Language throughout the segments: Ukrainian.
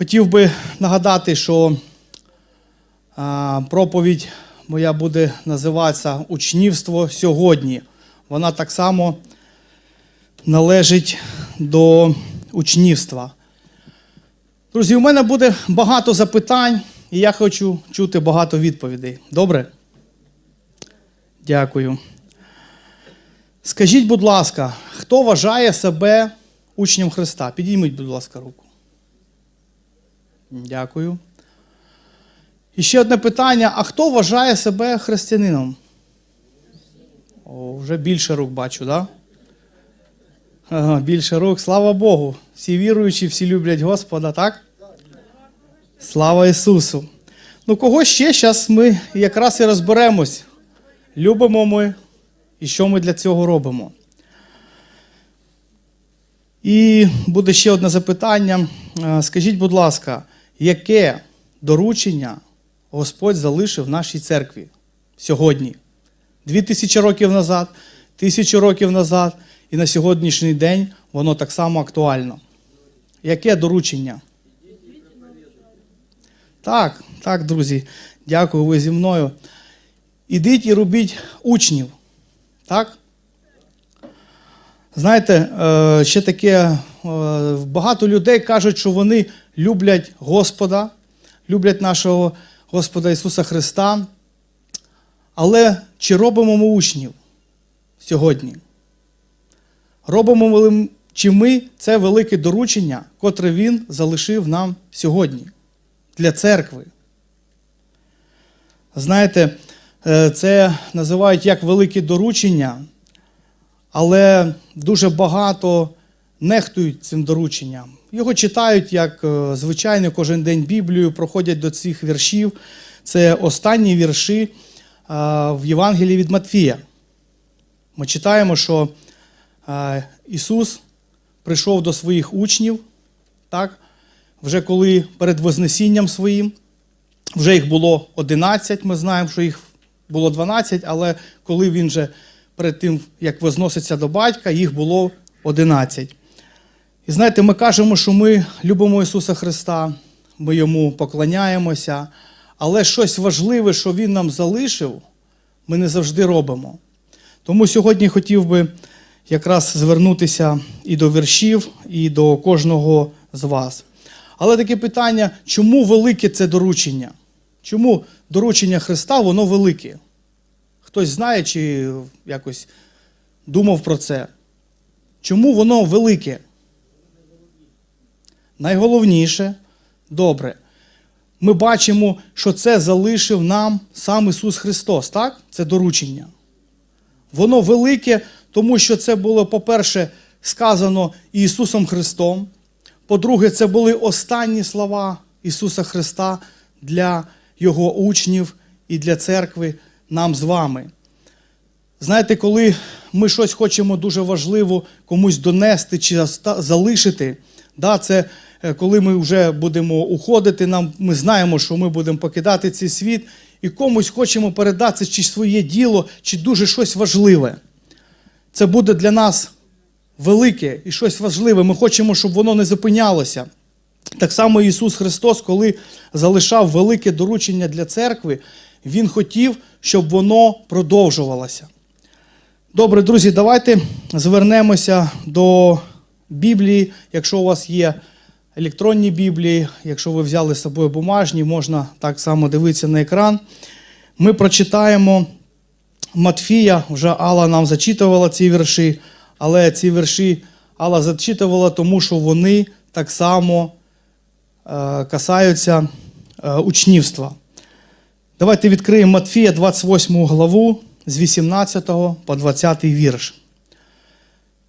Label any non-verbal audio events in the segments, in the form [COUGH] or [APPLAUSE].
Хотів би нагадати, що проповідь моя буде називатися Учнівство сьогодні. Вона так само належить до учнівства. Друзі, у мене буде багато запитань, і я хочу чути багато відповідей. Добре? Дякую. Скажіть, будь ласка, хто вважає себе учнем Христа? Підійміть, будь ласка, руку. Дякую. І ще одне питання: а хто вважає себе християнином? О, вже більше рук бачу, так? Да? Ага, більше рук, слава Богу. Всі віруючі, всі люблять Господа, так? Слава Ісусу. Ну, кого ще зараз ми якраз і розберемось. Любимо ми і що ми для цього робимо. І буде ще одне запитання. Е, Скажіть, будь ласка, яке доручення Господь залишив нашій церкві сьогодні? Дві тисячі років назад, тисячу років назад, і на сьогоднішній день воно так само актуально. Яке доручення? Так, так, друзі, дякую, ви зі мною. Ідіть і робіть учнів. Так? Знаєте, е, ще таке, багато людей кажуть, що вони люблять Господа, люблять нашого Господа Ісуса Христа. Але чи робимо ми учнів сьогодні? Робимо ли чи ми це велике доручення, котре Він залишив нам сьогодні для церкви? Знаєте, е, це називають як велике доручення, але дуже багато нехтують цим дорученням. Його читають як е, звичайно кожен день Біблію, проходять до цих віршів. Це останні вірші е, в Євангелії від Матфія. Ми читаємо, що е, Ісус прийшов до своїх учнів, так, вже коли перед Вознесінням своїм, вже їх було 11, ми знаємо, що їх було 12, але коли він вже перед тим, як возноситься до батька, їх було 11. І знаєте, ми кажемо, що ми любимо Ісуса Христа, ми йому поклоняємося, але щось важливе, що Він нам залишив, ми не завжди робимо. Тому сьогодні хотів би якраз звернутися і до віршів, і до кожного з вас. Але таке питання, чому велике це доручення? Чому доручення Христа, воно велике? Хтось знає чи якось думав про це? Чому воно велике? Найголовніше, добре, ми бачимо, що це залишив нам сам Ісус Христос, так? Це доручення. Воно велике, тому що це було, по-перше, сказано Ісусом Христом. По-друге, це були останні слова Ісуса Христа для Його учнів і для церкви нам з вами. Знаєте, коли ми щось хочемо дуже важливо комусь донести чи залишити, да, це коли ми вже будемо уходити, нам, ми знаємо, що ми будемо покидати цей світ, і комусь хочемо передати чи своє діло, чи дуже щось важливе. Це буде для нас велике і щось важливе. Ми хочемо, щоб воно не зупинялося. Так само Ісус Христос, коли залишав велике доручення для церкви, Він хотів, щоб воно продовжувалося. Добре, друзі, давайте звернемося до Біблії. Якщо у вас є електронні Біблії, якщо ви взяли з собою бумажні, можна так само дивитися на екран. Ми прочитаємо Матфія, вже Алла нам зачитувала ці вірші, але ці вірші Алла зачитувала, тому що вони так само е, касаються е, учнівства. Давайте відкриємо Матфія 28 главу з 18 по 20 вірш.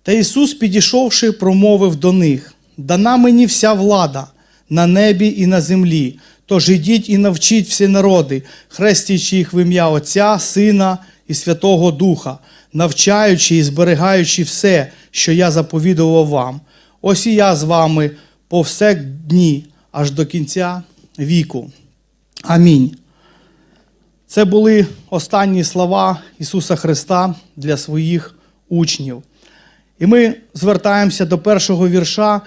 Та Ісус, підійшовши, промовив до них: Дана мені вся влада на небі і на землі. Тож ідіть і навчіть всі народи, хрестячи їх в ім'я Отця, Сина і Святого Духа, навчаючи і зберігаючи все, що я заповідував вам. Ось і я з вами по все дні, аж до кінця віку. Амінь. Це були останні слова Ісуса Христа для своїх учнів. І ми звертаємося до першого вірша,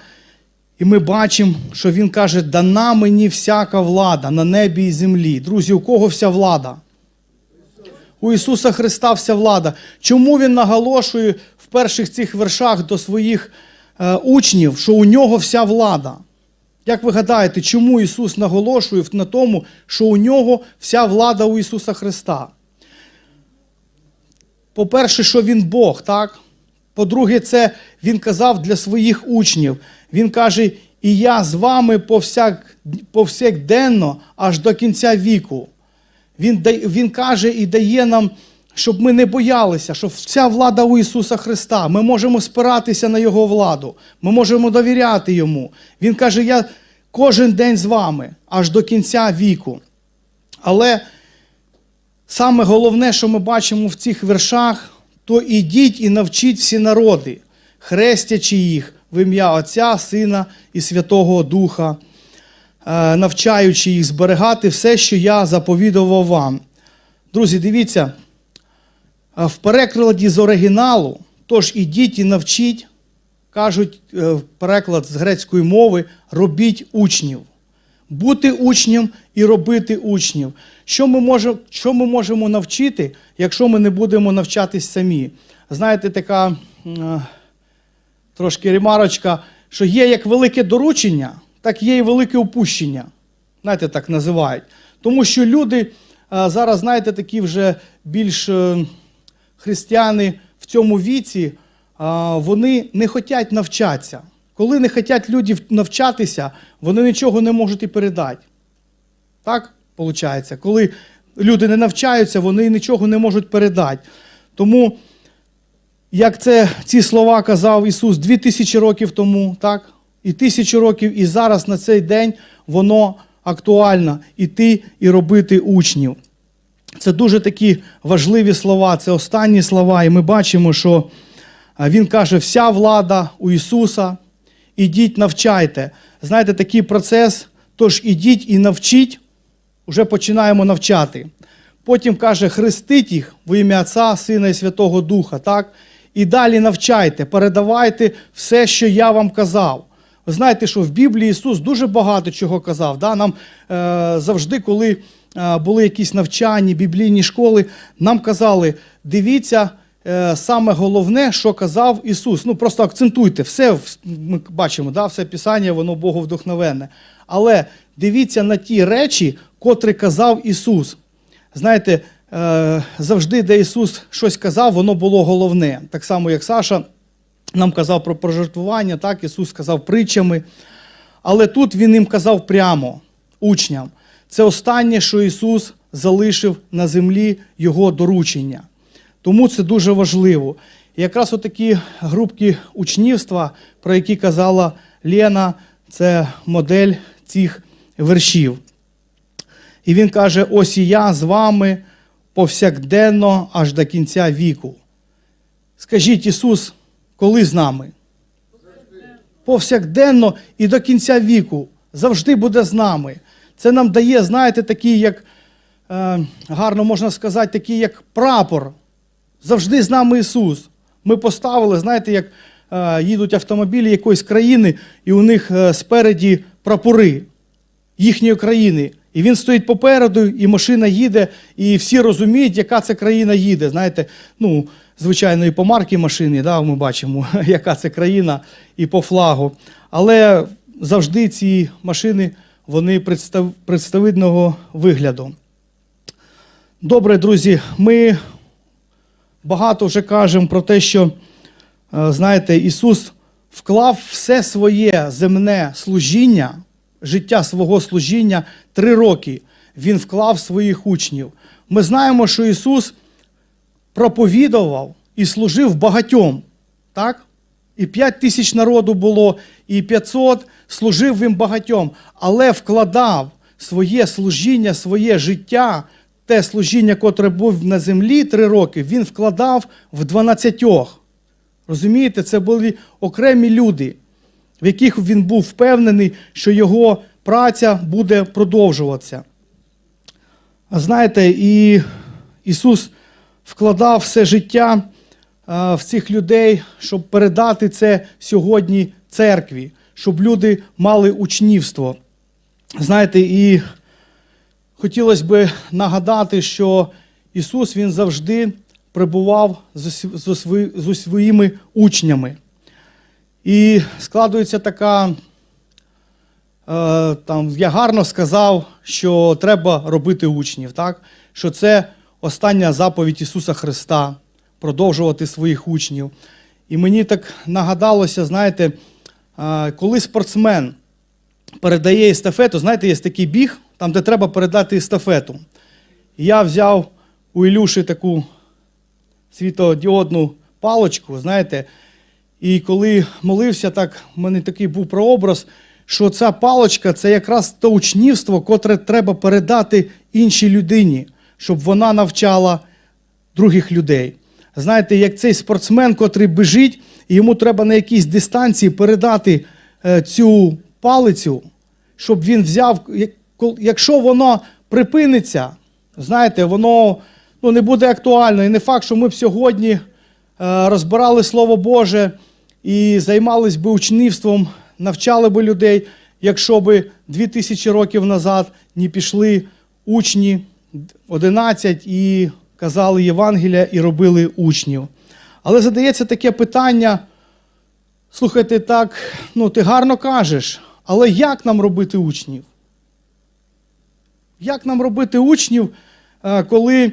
І ми бачимо, що Він каже: дана мені всяка влада на небі і землі. Друзі, у кого вся влада? У Ісуса Христа вся влада. Чому Він наголошує в перших цих вершах до своїх е, учнів, що у нього вся влада? Як ви гадаєте, чому Ісус наголошує на тому, що у нього вся влада у Ісуса Христа? По-перше, що Він Бог, так? По-друге, це Він казав для своїх учнів. Він каже: І я з вами повсяк, повсякденно аж до кінця віку. Він, він каже і дає нам, щоб ми не боялися, що вся влада у Ісуса Христа. Ми можемо спиратися на Його владу, ми можемо довіряти Йому. Він каже: Я кожен день з вами аж до кінця віку. Але саме головне, що ми бачимо в цих віршах, то ідіть і навчіть всі народи, хрестячи їх в ім'я Отця, Сина і Святого Духа, е, навчаючи їх зберігати все, що я заповідував вам. Друзі, дивіться, е, в перекладі з оригіналу, тож ідіть і навчіть, кажуть е, переклад з грецької мови, робіть учнів. Бути учнем і робити учнів. Що ми, можемо, що ми можемо навчити, якщо ми не будемо навчатись самі? Знаєте, така трошки ремарочка, що є як велике доручення, так є і велике опущення. Знаєте, так називають. Тому що люди е, зараз, знаєте, такі вже більш е, християни в цьому віці, вони не хочуть навчатися. Коли не хочуть люди навчатися, вони нічого не можуть і передати. Так виходить? Коли люди не навчаються, вони нічого не можуть передати. Тому, як це ці слова казав Ісус 2000 років тому, так? І тисячу років, і зараз на цей день воно актуально іти і робити учнів. Це дуже такі важливі слова, це останні слова, і ми бачимо, що Він каже: вся влада у Ісуса, ідіть, навчайте. Знаєте, такий процес, тож ідіть і навчіть, вже починаємо навчати. Потім каже, хрестить їх в ім'я Отця, Сина і Святого Духа, так? І далі навчайте, передавайте все, що я вам казав. Ви знаєте, що в Біблії Ісус дуже багато чого казав. Да? Нам е, завжди, коли е, були якісь навчання, біблійні школи, нам казали, дивіться, е, саме головне, що казав Ісус. Ну просто акцентуйте, все ми бачимо, да? все Писання, воно Богу вдохновенне. Але дивіться на ті речі, котрі казав Ісус. Знаєте, завжди, де Ісус щось казав, воно було головне. Так само, як Саша нам казав про пожертвування, так Ісус сказав притчами. Але тут Він їм казав прямо учням. Це останнє, що Ісус залишив на землі Його доручення. Тому це дуже важливо. І якраз отакі групки учнівства, про які казала Лена, це модель цих вершів. І він каже: ось і я з вами повсякденно аж до кінця віку. Скажіть, Ісус, коли з нами? Повсякденно і до кінця віку завжди буде з нами. Це нам дає, знаєте, такий, як е, гарно можна сказати, такий як прапор. Завжди з нами Ісус. Ми поставили, знаєте, як е, їдуть автомобілі якоїсь країни, і у них е, спереді прапори їхньої країни. І він стоїть попереду, і машина їде, і всі розуміють, яка це країна їде. Знаєте, ну, звичайно, і по марки машини, да, ми бачимо, [LAUGHS] яка це країна, і по флагу. Але завжди ці машини вони представ... представидного вигляду. Добре, друзі, ми багато вже кажемо про те, що, е, знаєте, Ісус вклав все своє земне служіння, життя свого служіння три роки. Він вклав своїх учнів. Ми знаємо, що Ісус проповідував і служив багатьом. Так? І 5 тисяч народу було, і 500 служив він багатьом, але вкладав своє служіння, своє життя, те служіння, котре був на землі три роки, він вкладав в 12. Розумієте, це були окремі люди, в яких він був впевнений, що його праця буде продовжуватися. Знаєте, і Ісус вкладав все життя е, в цих людей, щоб передати це сьогодні церкві, щоб люди мали учнівство. Знаєте, і хотілося б нагадати, що Ісус Він завжди пребував з усі- з усви- з своїми учнями. І складується така, е, там, я гарно сказав, що треба робити учнів, так? що це остання заповідь Ісуса Христа продовжувати своїх учнів. І мені так нагадалося, знаєте, е, коли спортсмен передає естафету, знаєте, є такий біг, там, де треба передати естафету. І я взяв у Ілюші таку світодіодну палочку, знаєте, і коли молився, так в мене такий був прообраз, що ця палочка це якраз те учнівство, котре треба передати іншій людині, щоб вона навчала других людей. Знаєте, як цей спортсмен, котрий біжить, і йому треба на якійсь дистанції передати е, цю палицю, щоб він взяв, як- якщо воно припиниться, знаєте, воно ну, не буде актуально. І не факт, що ми б сьогодні розбирали Слово Боже і займались би учнівством, навчали би людей, якщо би 2000 років назад не пішли учні 11 і казали Євангелія і робили учнів. Але задається таке питання: слухайте, так, ну ти гарно кажеш, але як нам робити учнів? Як нам робити учнів, е, коли е,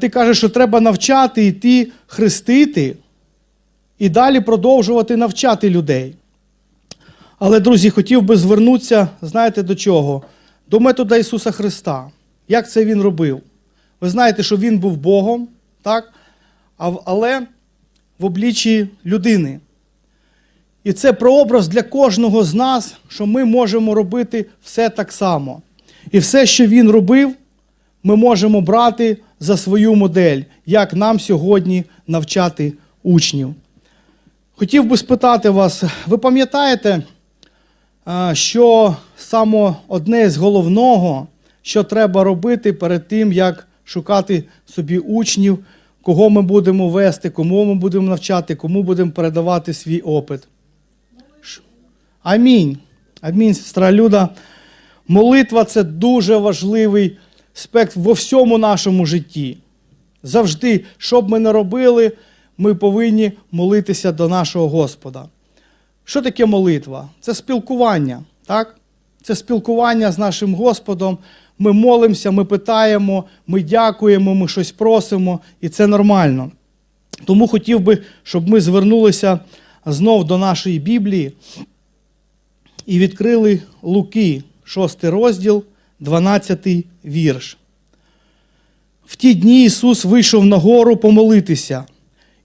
ти кажеш, що треба навчати, йти хрестити і далі продовжувати навчати людей? Але, друзі, хотів би звернутися, знаєте, до чого? До метода Ісуса Христа. Як це Він робив? Ви знаєте, що Він був Богом, так? Але в обличчі людини. І це прообраз для кожного з нас, що ми можемо робити все так само. І все, що він робив, ми можемо брати за свою модель, як нам сьогодні навчати учнів. Хотів би спитати вас, ви пам'ятаєте, що саме одне з головного, що треба робити перед тим, як шукати собі учнів, кого ми будемо вести, кому ми будемо навчати, кому будемо передавати свій опит. Амінь. Амінь, сестра Люда. Молитва це дуже важливий аспект во всьому нашому житті. Завжди, що б ми не робили, ми повинні молитися до нашого Господа. Що таке молитва? Це спілкування, так? Це спілкування з нашим Господом. Ми молимося, ми питаємо, ми дякуємо, ми щось просимо, і це нормально. Тому хотів би, щоб ми звернулися знов до нашої Біблії і відкрили Луки, 6 розділ, 12 вірш. В ті дні Ісус вийшов на гору помолитися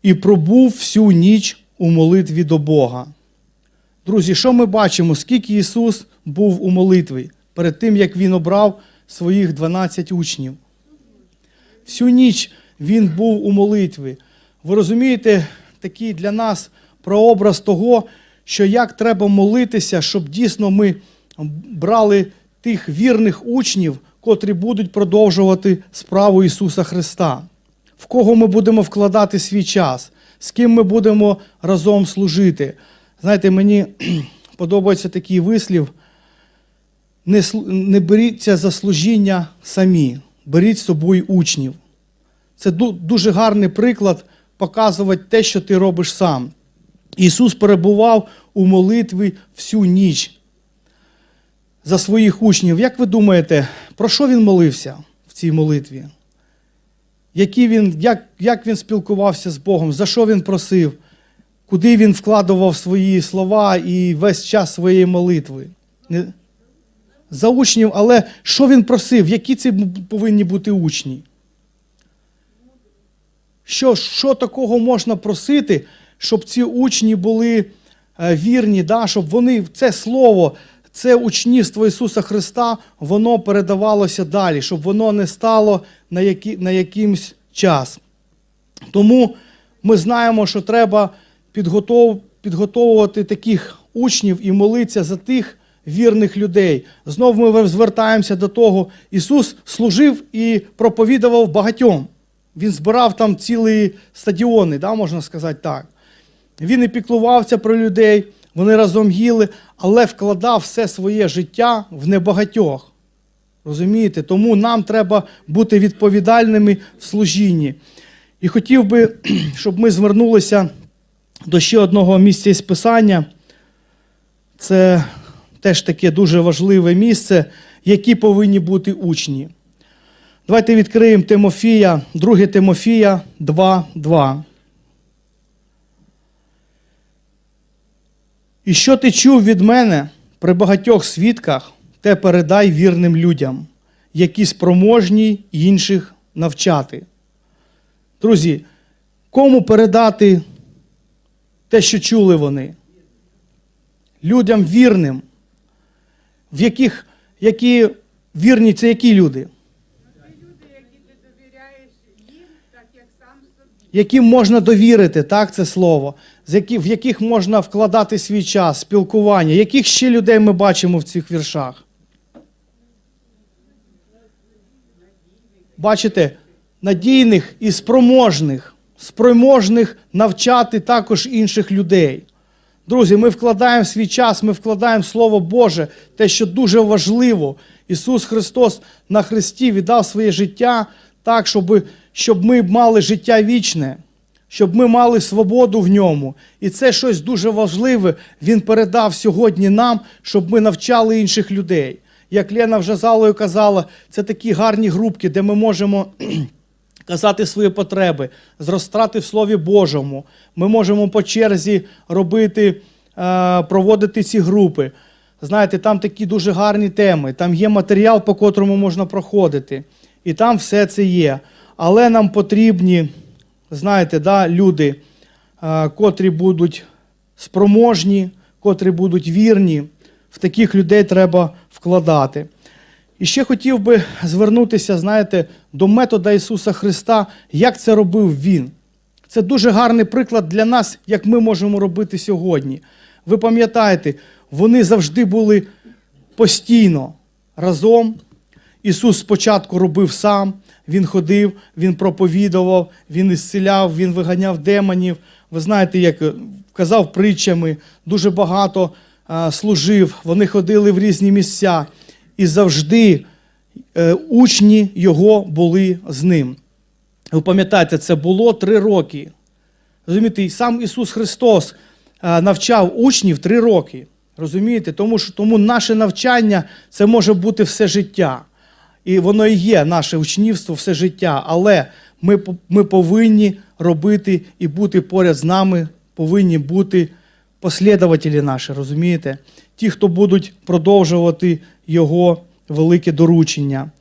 і пробув всю ніч у молитві до Бога. Друзі, що ми бачимо, скільки Ісус був у молитві перед тим, як Він обрав своїх 12 учнів? Всю ніч Він був у молитві. Ви розумієте, такий для нас прообраз того, що як треба молитися, щоб дійсно ми брали тих вірних учнів, котрі будуть продовжувати справу Ісуса Христа. В кого ми будемо вкладати свій час, з ким ми будемо разом служити. Знаєте, мені [CLEARS THROAT] подобається такий вислів: не, не беріться за служіння самі, беріть з собою учнів. Це дуже гарний приклад показувати те, що ти робиш сам. Ісус перебував у молитві всю ніч за своїх учнів. Як ви думаєте, про що він молився в цій молитві? Які він, як, як він спілкувався з Богом, за що він просив, куди він вкладував свої слова і весь час своєї молитви? За учнів, але що він просив? Які це повинні бути учні? Що, що такого можна просити, щоб ці учні були е, вірні, да? щоб вони це слово, це учнівство Ісуса Христа, воно передавалося далі, щоб воно не стало на, які, на якимсь час. Тому ми знаємо, що треба підготов, підготовувати таких учнів і молитися за тих вірних людей. Знову ми звертаємося до того, Ісус служив і проповідував багатьом. Він збирав там цілі стадіони, да, можна сказати так. Він і піклувався про людей, вони разом їли, але вкладав все своє життя в небагатьох. Розумієте? Тому нам треба бути відповідальними в служінні. І хотів би, [CLEARS THROAT] щоб ми звернулися до ще одного місця із Писання. Це теж таке дуже важливе місце, які повинні бути учні. Давайте відкриємо Тимофія, 2 Тимофія 2.2. І що ти чув від мене при багатьох свідках, те передай вірним людям, які спроможні інших навчати. Друзі, кому передати те, що чули вони? Людям вірним, в яких які вірні це які люди? Яким можна довірити, так, це слово, в яких можна вкладати свій час, спілкування, яких ще людей ми бачимо в цих віршах. Бачите, надійних і спроможних, спроможних навчати також інших людей. Друзі, ми вкладаємо свій час, ми вкладаємо Слово Боже, те, що дуже важливо. Ісус Христос на Христі віддав своє життя так, щоб, щоб ми мали життя вічне, щоб ми мали свободу в ньому. І це щось дуже важливе Він передав сьогодні нам, щоб ми навчали інших людей. Як Лена вже залою казала, це такі гарні групки, де ми можемо [CLEARS THROAT] казати свої потреби, зростати в Слові Божому. Ми можемо по черзі робити, е, проводити ці групи. Знаєте, там такі дуже гарні теми, там є матеріал, по котрому можна проходити. І там все це є. Але нам потрібні, знаєте, да, люди, е, котрі будуть спроможні, котрі будуть вірні. В таких людей треба вкладати. І ще хотів би звернутися, знаєте, до метода Ісуса Христа, як це робив Він. Це дуже гарний приклад для нас, як ми можемо робити сьогодні. Ви пам'ятаєте, вони завжди були постійно разом. Ісус спочатку робив сам, Він ходив, Він проповідував, Він ісціляв, Він виганяв демонів. Ви знаєте, як е, казав притчами, дуже багато а, служив, вони ходили в різні місця. І завжди е, учні його були з ним. Ви пам'ятаєте, це було три роки. Розумієте, і сам Ісус Христос е, навчав учнів три роки. Розумієте? Тому що тому наше навчання це може бути все життя. І воно і є наше учнівство все життя. Але ми, ми повинні робити і бути поряд з нами, повинні бути послідователі наші, розумієте? Ті, хто будуть продовжувати його велике доручення.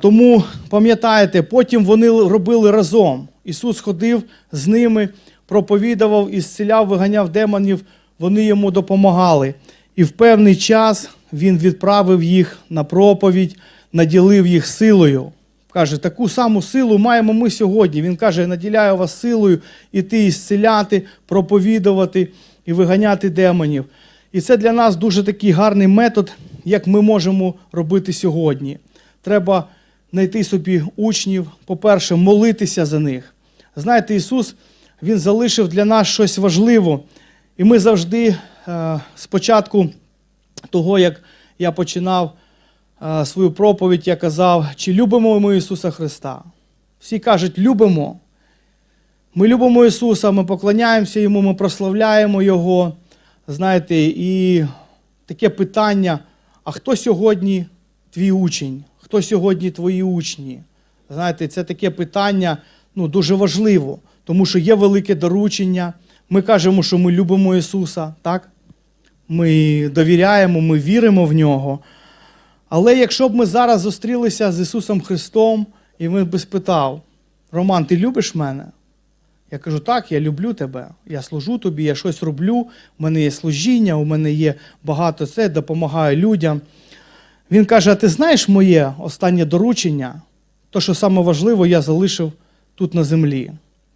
Тому пам'ятаєте, потім вони робили разом. Ісус ходив з ними, проповідував, ісціляв, виганяв демонів, вони йому допомагали. І в певний час Він відправив їх на проповідь, наділив їх силою. Каже, таку саму силу маємо ми сьогодні. Він каже, я наділяю вас силою іти ісціляти, проповідувати і виганяти демонів. І це для нас дуже такий гарний метод, як ми можемо робити сьогодні. Треба знайти собі учнів, по-перше, молитися за них. Знаєте, Ісус Він залишив для нас щось важливе. І ми завжди е, спочатку того, як я починав е, свою проповідь, я казав, чи любимо ми Ісуса Христа. Всі кажуть, любимо. Ми любимо Ісуса, ми поклоняємося Йому, ми прославляємо Його. Знаєте, і таке питання: а хто сьогодні твій учень? Хто сьогодні твої учні? Знаєте, це таке питання ну, дуже важливо, тому що є велике доручення. Ми кажемо, що ми любимо Ісуса, так? Ми довіряємо, ми віримо в нього. Але якщо б ми зараз зустрілися з Ісусом Христом, і Він би спитав: Роман, ти любиш мене? Я кажу, так, я люблю тебе, я служу тобі, я щось роблю, у мене є служіння, у мене є багато це, допомагаю людям. Він каже: А ти знаєш моє останнє доручення? То, що саме важливо, я залишив тут на землі.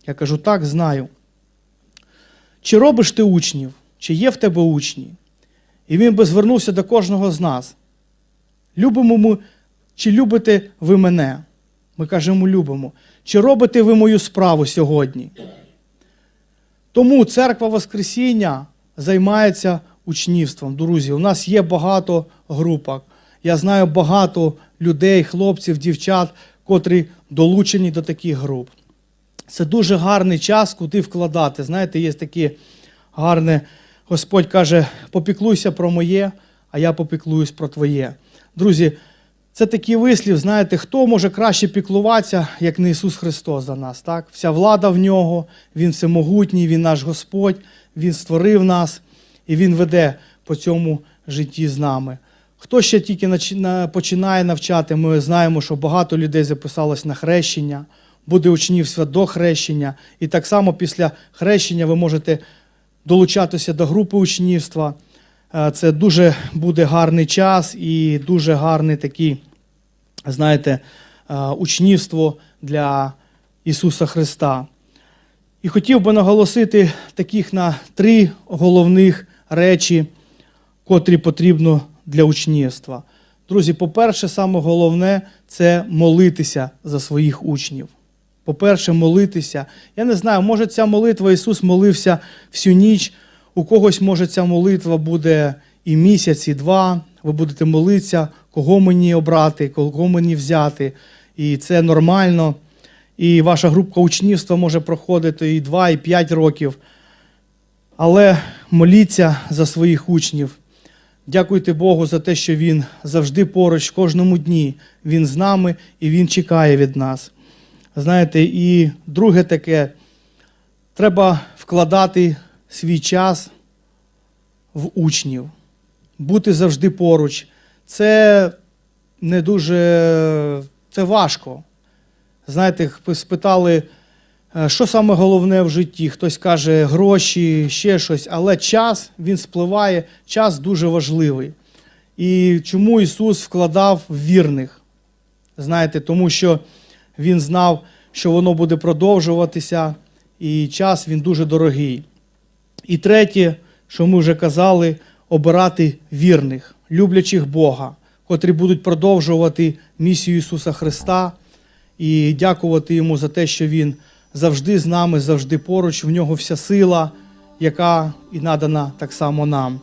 Я кажу, так, знаю. Чи робиш ти учнів, чи є в тебе учні? І він би звернувся до кожного з нас. Любимо ми, чи любите ви мене? Ми кажемо, любимо. Чи робите ви мою справу сьогодні? Тому церква Воскресіння займається учнівством. Друзі, у нас є багато групок. Я знаю багато людей, хлопців, дівчат, котрі долучені до таких груп. Це дуже гарний час, куди вкладати. Знаєте, є такі гарне, Господь каже, попіклуйся про моє, а я попіклуюсь про твоє. Друзі, це такий вислів, знаєте, хто може краще піклуватися, як не Ісус Христос за нас. Так? Вся влада в нього, Він всемогутній, Він наш Господь, Він створив нас і Він веде по цьому житті з нами. Хто ще тільки починає навчати, ми знаємо, що багато людей записалось на хрещення, буде учнівство до хрещення, і так само після хрещення ви можете долучатися до групи учнівства. Е, Це дуже буде гарний час і дуже гарний такий, знаєте, е, учнівство для Ісуса Христа. І хотів би наголосити таких на три головних речі, котрі потрібно для учнівства. Друзі, по-перше, саме головне це молитися за своїх учнів. По-перше, молитися. Я не знаю, може ця молитва Ісус молився всю ніч. У когось, може, ця молитва буде і місяць, і два. Ви будете молитися, кого мені обрати, кого мені взяти. І це нормально. І ваша група учнівства може проходити і 2, і 5 років. Але моліться за своїх учнів. Дякуйте Богу за те, що Він завжди поруч в кожному дні. Він з нами і Він чекає від нас. Знаєте, і друге таке, треба вкладати свій час в учнів, бути завжди поруч. Це не дуже це важко. Знаєте, спитали, е, що саме головне в житті? Хтось каже гроші, ще щось, але час він спливає, час дуже важливий. І чому Ісус вкладав в вірних? Знаєте, тому що Він знав, що воно буде продовжуватися, і час він дуже дорогий. І третє, що ми вже казали, обирати вірних, люблячих Бога, котрі будуть продовжувати місію Ісуса Христа і дякувати Йому за те, що Він завжди з нами, завжди поруч, в нього вся сила, яка і надана так само нам.